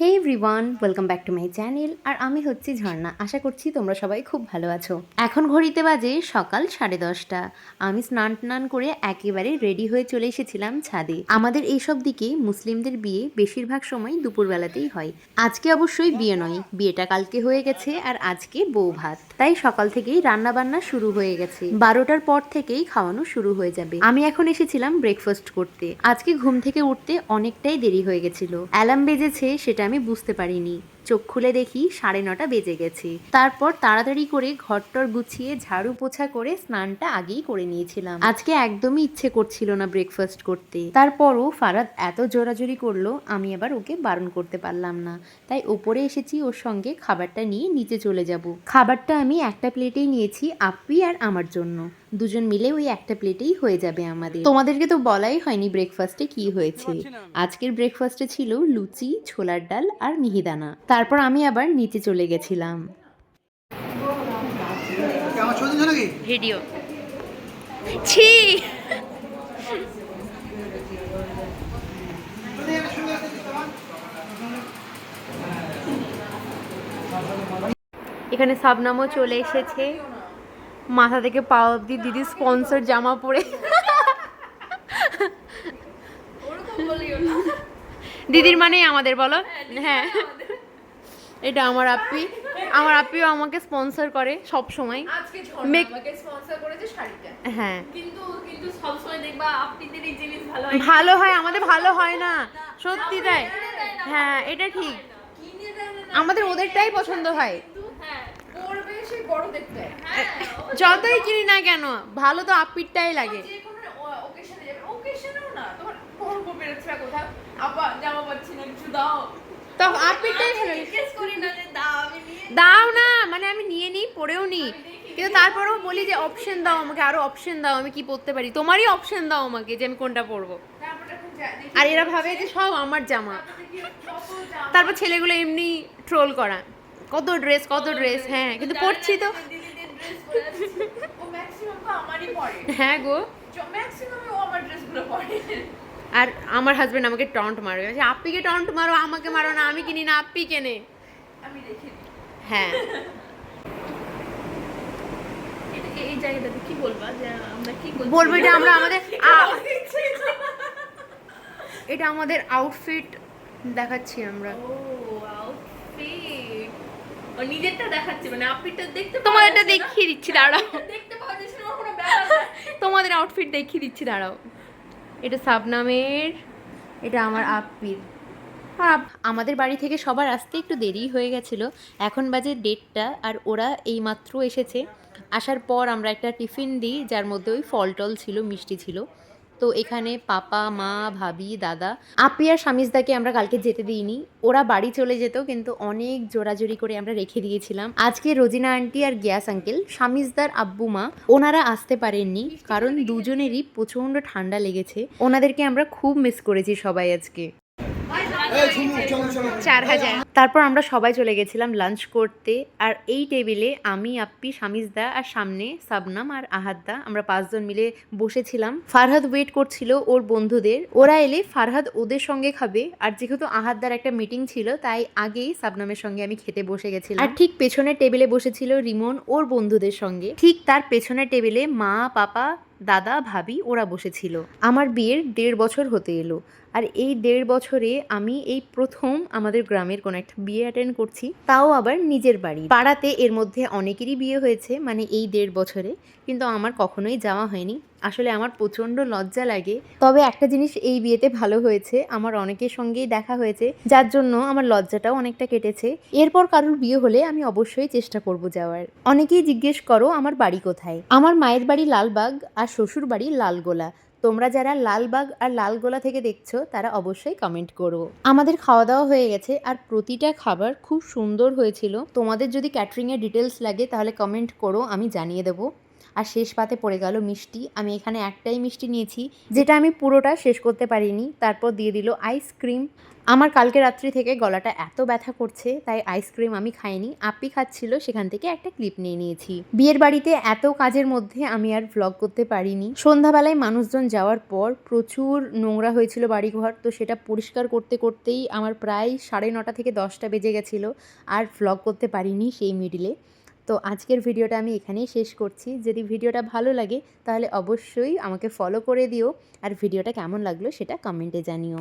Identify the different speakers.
Speaker 1: Hey everyone welcome back to my channel আর আমি হচ্ছি ঝর্ণা। আশা করছি তোমরা সবাই খুব ভালো আছো। এখন ঘড়িতে বাজে সকাল সাড়ে দশটা। আমি স্নান টান করে একেবারে রেডি হয়ে চলে এসেছিলাম ছাদে। আমাদের এইসব দিকে মুসলিমদের বিয়ে বেশিরভাগ সময় দুপুরবেলাতেই হয়। আজকে অবশ্যই বিয়ে নয়। বিয়েটা কালকে হয়ে গেছে আর আজকে বউ ভাত। তাই সকাল থেকেই রান্না বান্না শুরু হয়ে গেছে। বারোটার পর থেকেই খাওয়ানো শুরু হয়ে যাবে। আমি এখন এসেছিলাম ব্রেকফাস্ট করতে। আজকে ঘুম থেকে উঠতে অনেকটাই দেরি হয়ে গেছিল। অ্যালার্ম বেজেছে সেটা আমি বুঝতে পারিনি। চোখ খুলে দেখি সাড়ে নটা বেজে গেছে। তারপর তাড়াতাড়ি করে ঘরটর গুছিয়ে ঝাড়ু পোছা করে স্নানটা আগেই করে নিয়েছিলাম। আজকে একদমই ইচ্ছে করছিল না ব্রেকফাস্ট করতে। তারপরও ফারাদ এত জোরাজোরি করল আমি আবার ওকে বারণ করতে পারলাম না। তাই ওপরে এসেছি ওর সঙ্গে খাবারটা নিয়ে নিচে চলে যাব। খাবারটা আমি একটা প্লেটেই নিয়েছি আপ্পি আর আমার জন্য। দুজন মিলে ওই একটা প্লেটেই হয়ে যাবে আমাদের। তোমাদেরকে তো বলাই হয়নি ব্রেকফাস্টে কি হয়েছে। আজকের ব্রেকফাস্টে ছিল লুচি ছোলার ডাল আর মিহিদানা। তারপর আমি আবার নিচে চলে গেছিলাম। ভিডিও। ছি। এখানে সাবনামও চলে এসেছে। মাথা থেকে পা অব্দি দিদি স্পন্সর জামা পরে। দিদির মানে আমাদের বলো। হ্যাঁ। এটা আমার আপ্পি আমার আপ্পিও আমাকে স্পন্সর করে সব সময়
Speaker 2: আজকে আমাকে স্পন্সর করেছে শাড়িটা।
Speaker 1: হ্যাঁ।
Speaker 2: কিন্তু কিন্তু সবসময় দেখবা আপনাদের এই জিনিস ভালো হয়।
Speaker 1: ভালো হয় আমাদের ভালো হয় না। সত্যি তাই। হ্যাঁ এটা ঠিক। আমাদের ওদেরটাই পছন্দ হয়।
Speaker 2: হ্যাঁ হ্যাঁ
Speaker 1: যতই কিনি না কেন ভালো তো আপিরটাই লাগে।
Speaker 2: ওকেশনে যাবে। ওকেশনেও না তোমার বেরোচ্ছে কোথাও আবার জামা পাচ্ছি না কিছু দাও
Speaker 1: তো আপিরটাই ভালো লাগে।
Speaker 2: জিজ্ঞেস করি না যে দাও আমি নিয়ে
Speaker 1: দাও না মানে আমি পরেও নিই কিন্তু তারপরেও বলি যে অপশন দাও আমাকে আরও অপশন দাও আমি কি পরতে পারি? তোমারই অপশন দাও আমাকে যে আমি কোনটা পরবো আর এরা ভাবে যে সব আমার জামা। তারপর ছেলেগুলো এমনি ট্রোল করা। কত ড্রেস কত ড্রেস হ্যাঁ কিন্তু পরছি তো। হ্যাঁ গো। আর আমার হাজবেন্ড আমাকে টন্ট মারবে। আপ্পিকে টন্ট মারো? আমাকে মারো না আমি কিনি না আপ্পি কেনে? হ্যাঁ।
Speaker 2: এই জায়গাটাতে কি বলবা যে আমরা কি
Speaker 1: বলব এটা আমরা আমাদের এটা আমাদের আউটফিট দেখাচ্ছি আমরা।
Speaker 2: নিজেরটা দেখাচ্ছে মানে আপনিটা দেখতে
Speaker 1: তোমাদেরটা দেখিয়ে দিচ্ছি দাঁড়াও।
Speaker 2: দেখতে পাওয়া যাচ্ছে না কোনো
Speaker 1: তোমাদের আউটফিট দেখিয়ে দিচ্ছি দাঁড়াও। এটা সাবনামের এটা আমার আপ্পির আর আমাদের বাড়ি থেকে সবার আসতে একটু দেরি হয়ে গেছিল। এখন বাজে ডেটটা আর ওরা এই মাত্র এসেছে। আসার পর আমরা একটা টিফিন দিই, যার মধ্যে ওই ফল টল ছিল, মিষ্টি ছিল। তো এখানে পাপা, মা, ভাবি, দাদা, আপি আর স্বামীজদাকে আমরা কালকে যেতে দিইনি। ওরা বাড়ি চলে যেত, কিন্তু অনেক জোরাজোরি করে আমরা রেখে দিয়েছিলাম। আজকে রোজিনা আন্টি আর গ্যাস আঙ্কেল, স্বামীজদার আব্বু, মা, ওনারা আসতে পারেননি, কারণ দুজনেরই প্রচণ্ড ঠান্ডা লেগেছে। ওনাদেরকে আমরা খুব মিস করেছি সবাই আজকে
Speaker 3: এই শুনুন চলো চলো
Speaker 1: চার হাজার। তারপর আমরা সবাই চলে গেছিলাম লাঞ্চ করতে, আর এই টেবিলে আমি, আপ্পি স্বামীজদা আর সামনে সাবনাম আর আহাদদা আমরা পাঁচজন মিলে বসেছিলাম। ফারহাদ ওয়েট করছিল ওর বন্ধুদের। ওরা এলে ফারহাদ ওদের সঙ্গে খাবে, আর যেহেতু আহাদদার একটা মিটিং ছিল, তাই আগেই সাবনামের সঙ্গে আমি খেতে বসে গেছিলাম। আর ঠিক পেছনের টেবিলে বসেছিল রিমন ওর বন্ধুদের সঙ্গে। ঠিক তার পেছনের টেবিলে মা, পাপা, দাদা, ভাবি ওরা বসেছিল। আমার বিয়ের দেড় বছর হতে এলো। আর এই দেড় বছরে আমি এই প্রথম আমাদের গ্রামের কোনো একটা বিয়ে অ্যাটেন্ড করছি, তাও আবার নিজের বাড়ি। পাড়াতে এর মধ্যে অনেকেরই বিয়ে হয়েছে মানে এই দেড় বছরে, কিন্তু আমার কখনোই যাওয়া হয়নি। আসলে আমার প্রচণ্ড লজ্জা লাগে। তবে একটা জিনিস এই বিয়েতে ভালো হয়েছে, আমার অনেকের সঙ্গেই দেখা হয়েছে, যার জন্য আমার লজ্জাটাও অনেকটা কেটেছে। এরপর কারোর বিয়ে হলে আমি অবশ্যই চেষ্টা করব যাওয়ার। অনেকেই জিজ্ঞেস করো, আমার বাড়ি কোথায়? আমার মায়ের বাড়ি লালবাগ আর শ্বশুর বাড়ি লালগোলা। তোমরা যারা লালবাগ আর লালগোলা থেকে দেখছ, তারা অবশ্যই কমেন্ট করো। আমাদের খাওয়া দাওয়া হয়ে গেছে আর প্রতিটা খাবার খুব সুন্দর হয়েছিল। তোমাদের যদি ক্যাটারিংয়ের ডিটেলস লাগে, তাহলে কমেন্ট করো, আমি জানিয়ে দেবো। আর শেষ পাতে পড়ে গেল মিষ্টি। আমি এখানে একটাই মিষ্টি নিয়েছি। যেটা আমি পুরোটা শেষ করতে পারিনি। তারপর দিয়ে দিল আইসক্রিম আমার কালকে রাত্রি থেকে গলাটা এত ব্যথা করছে তাই আইসক্রিম আমি খাইনি। আপি খাচ্ছিল সেখান থেকে একটা ক্লিপ নিয়ে নিয়েছি। বিয়ের বাড়িতে এত কাজের মধ্যে আমি আর ভ্লগ করতে পারিনি। সন্ধ্যাবেলায় মানুষজন যাওয়ার পর প্রচুর নোংরা হয়েছিল বাড়িঘর তো সেটা পরিষ্কার করতে করতেই আমার প্রায় সাড়ে নটা থেকে দশটা বেজে গেছিল। আর ভ্লগ করতে পারিনি সেই মিডিলে তো আজকের ভিডিওটা আমি এখানেই শেষ করছি। যদি ভিডিওটা ভালো লাগে, তাহলে অবশ্যই আমাকে ফলো করে দিও। আর ভিডিওটা কেমন লাগল সেটা কমেন্টে জানিও।